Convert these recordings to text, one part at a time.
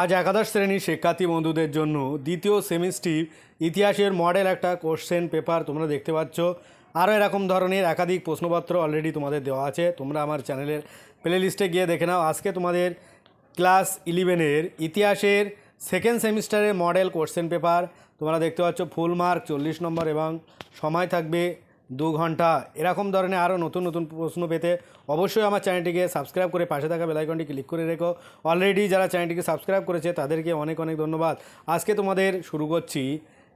আজ একাদশ শ্রেণির শিক্ষার্থী বন্ধুদের জন্য দ্বিতীয় সেমিস্ট্রি ইতিহাসের মডেল একটা কোশ্চেন পেপার তোমরা দেখতে পাচ্ছ। আরও এরকম ধরনের একাধিক প্রশ্নপত্র অলরেডি তোমাদের দেওয়া আছে। তোমরা আমার চ্যানেলের প্লে লিস্টে গিয়ে দেখে নাও। আজকে তোমাদের ক্লাস ইলেভেনের ইতিহাসের সেকেন্ড সেমিস্টারের মডেল কোশ্চেন পেপার। তোমরা দেখতে পাচ্ছ ফুল মার্ক চল্লিশ নম্বর এবং সময় থাকবে দু ঘণ্টা। এরকম ধরনের আরও নতুন নতুন প্রশ্ন পেতে অবশ্যই আমার চ্যানেলটিকে সাবস্ক্রাইব করে পাশে থাকা বেলাইকনটি ক্লিক করে রেখো। অলরেডি যারা চ্যানেলটিকে সাবস্ক্রাইব করেছে, তাদেরকে অনেক অনেক ধন্যবাদ। আজকে তোমাদের শুরু করছি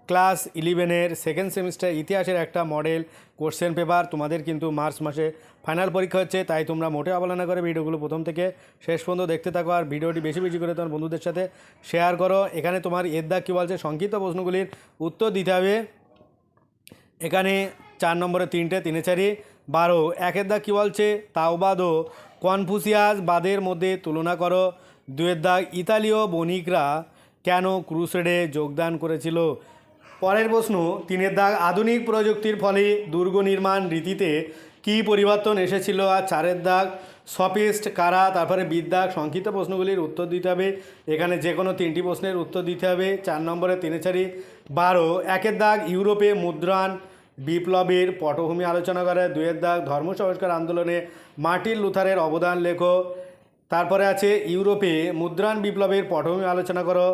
ক্লাস ইলেভেনের সেকেন্ড সেমিস্টার ইতিহাসের একটা মডেল কোশ্চেন পেপার তোমাদের কিন্তু মার্চ মাসে ফাইনাল পরীক্ষা হচ্ছে, তাই তোমরা মোটে অবহেলা না করে ভিডিওগুলো প্রথম থেকে শেষ পর্যন্ত দেখতে থাকো আর ভিডিওটি বেশি বেশি করে তোমার বন্ধুদের সাথে শেয়ার করো। এখানে তোমার এর দাগ কী বলছে? সংক্ষিপ্ত প্রশ্নগুলির উত্তর দিতে হবে। এখানে চার নম্বরে তিনটে, তিনে চারি, বারো। একের দাগ কী বলছে? তাওবাদ ও কনফুসিয়াস বাদের মধ্যে তুলনা করো। দুয়ের দাগ ইতালীয় বণিকরা কেন ক্রুসেডে যোগদান করেছিল? পরের প্রশ্ন, তিনের দাগ আধুনিক প্রযুক্তির ফলে দুর্গ নির্মাণ রীতিতে কী পরিবর্তন এসেছিল? আর চারের দাগ সফিস্ট কারা? তারপরে বিদ্যাগ সংক্ষিপ্ত প্রশ্নগুলির উত্তর দিতে হবে। এখানে যে কোনো তিনটি প্রশ্নের উত্তর দিতে হবে। চার নম্বরে তিনে চারি, বারো। একের দাগ ইউরোপে মুদ্রাণ বিপ্লবের পটভূমি আলোচনা করে, দুয়ের দাগ, ধর্ম সংস্কার আন্দোলনে মার্টিন লুথারের অবদান লেখো। তারপরে আছে ইউরোপে মুদ্রাণ বিপ্লবের পটভূমি আলোচনা করো।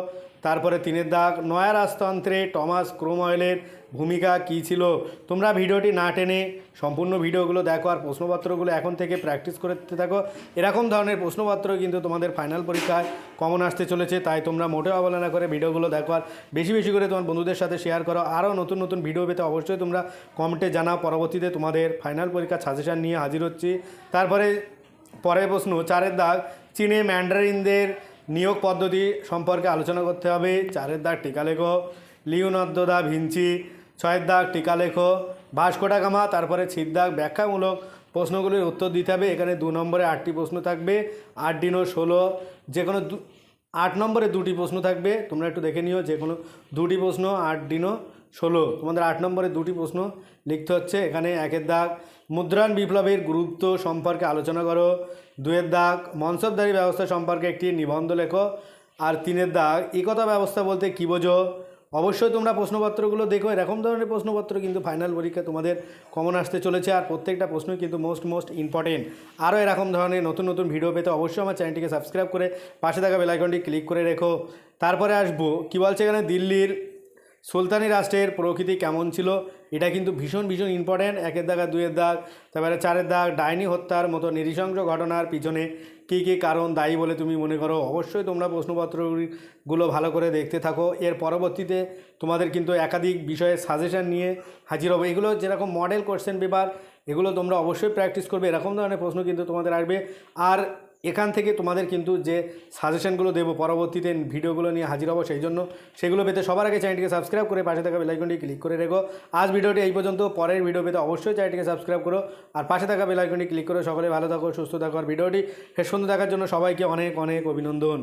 তারপরে তিনের দাগ নয়া রাজতন্ত্রে টমাস ক্রোময়েলের ভূমিকা কী ছিল? তোমরা ভিডিওটি না টেনে সম্পূর্ণ ভিডিওগুলো দেখো আর প্রশ্নপত্রগুলো এখন থেকে প্র্যাকটিস করতে থাকো। এরকম ধরনের প্রশ্নপত্র কিন্তু তোমাদের ফাইনাল পরীক্ষায় কমন আসতে চলেছে, তাই তোমরা মোটেও অবহেলা করে ভিডিওগুলো দেখো আর বেশি বেশি করে তোমার বন্ধুদের সাথে শেয়ার করো। আরও নতুন নতুন ভিডিও পেতে অবশ্যই তোমরা কমেন্টে জানাও। পরবর্তীতে তোমাদের ফাইনাল পরীক্ষার সাজেশান নিয়ে হাজির হচ্ছি। তারপরে পরের প্রশ্ন, চারের দাগ, চীনে ম্যান্ডারিনদের নিয়োগ পদ্ধতি সম্পর্কে আলোচনা করতে হবে। চারের দাগ টিকা লেখো লিওনার্দো দা ভিঞ্চি ছয়ের দাগ টিকা লেখো ভাস্কোটা গামা, তারপরে ছিদ দাগ ব্যাখ্যামূলক প্রশ্নগুলির উত্তর দিতে হবে। এখানে দু নম্বরে আটটি প্রশ্ন থাকবে। আট দিনও ষোলো যে কোনো আট নম্বরে দুটি প্রশ্ন থাকবে, তোমরা একটু দেখে নিও, যে কোনো দুটি প্রশ্ন, আট দিনও ষোলো। তোমাদের আট নম্বরে দুটি প্রশ্ন লিখতে হচ্ছে, এখানে একের দাগ। মুদ্রাণ বিপ্লবের গুরুত্ব সম্পর্কে আলোচনা করো। দুয়ের দাগ, মনসবদারি ব্যবস্থা সম্পর্কে একটি নিবন্ধ লেখো। আর তিনের দাগ, একতা ব্যবস্থা বলতে কী বোঝো? অবশ্যই তোমরা প্রশ্নপত্রগুলো দেখো। এরকম ধরনের প্রশ্নপত্র কিন্তু ফাইনাল পরীক্ষা তোমাদের কমন আসতে চলেছে আর প্রত্যেকটা প্রশ্নই কিন্তু মোস্ট মোস্ট ইম্পর্টেন্ট আরও এরকম ধরনের নতুন নতুন ভিডিও পেতে অবশ্যই আমার চ্যানেলটিকে সাবস্ক্রাইব করে পাশে থাকা বেলাইকনটি ক্লিক করে রেখো। তারপরে আসব, কী বলছে এখানে? দিল্লির সুলতানি রাষ্ট্রের প্রকৃতি কেমন ছিল? এটা কিন্তু ভীষণ ভীষণ ইম্পর্ট্যান্ট একের দাগ দুয়ের দাগ, তারপরে চারের দাগ, ডাইনি হত্যার মতো নৃশংস ঘটনার পিছনে কী কী কারণ দায়ী বলে তুমি মনে করো? অবশ্যই তোমরা প্রশ্নপত্রগুলো ভালো করে দেখতে থাকো। এর পরবর্তীতে তোমাদের কিন্তু একাধিক বিষয়ে সাজেশন নিয়ে হাজির হবে। এগুলো যেরকম মডেল কোশ্চেন পেপার এগুলো তোমরা অবশ্যই প্র্যাকটিস করবে। এরকম ধরনের প্রশ্ন কিন্তু তোমাদের আসবে। আর এখান থেকে তোমাদের কিন্তু যে সাজেশনগুলো দেবো পরবর্তীতে ভিডিওগুলো নিয়ে হাজির হব, সেই জন্য সেগুলো পেতে সবার আগে চ্যানেলটিকে সাবস্ক্রাইব করে পাশে থাকা বেলাইকনটি ক্লিক করে রেখো। আজ ভিডিওটি এই পর্যন্ত, পরের ভিডিও পেতে অবশ্যই চ্যানেলটিকে সাবস্ক্রাইব করো। আর পাশে থাকা বেলাইকনটি ক্লিক করে সকলে ভালো থাকো, সুস্থ থাকো। আর ভিডিওটি শেষ পর্যন্ত দেখার জন্য সবাইকে অনেক অনেক অভিনন্দন।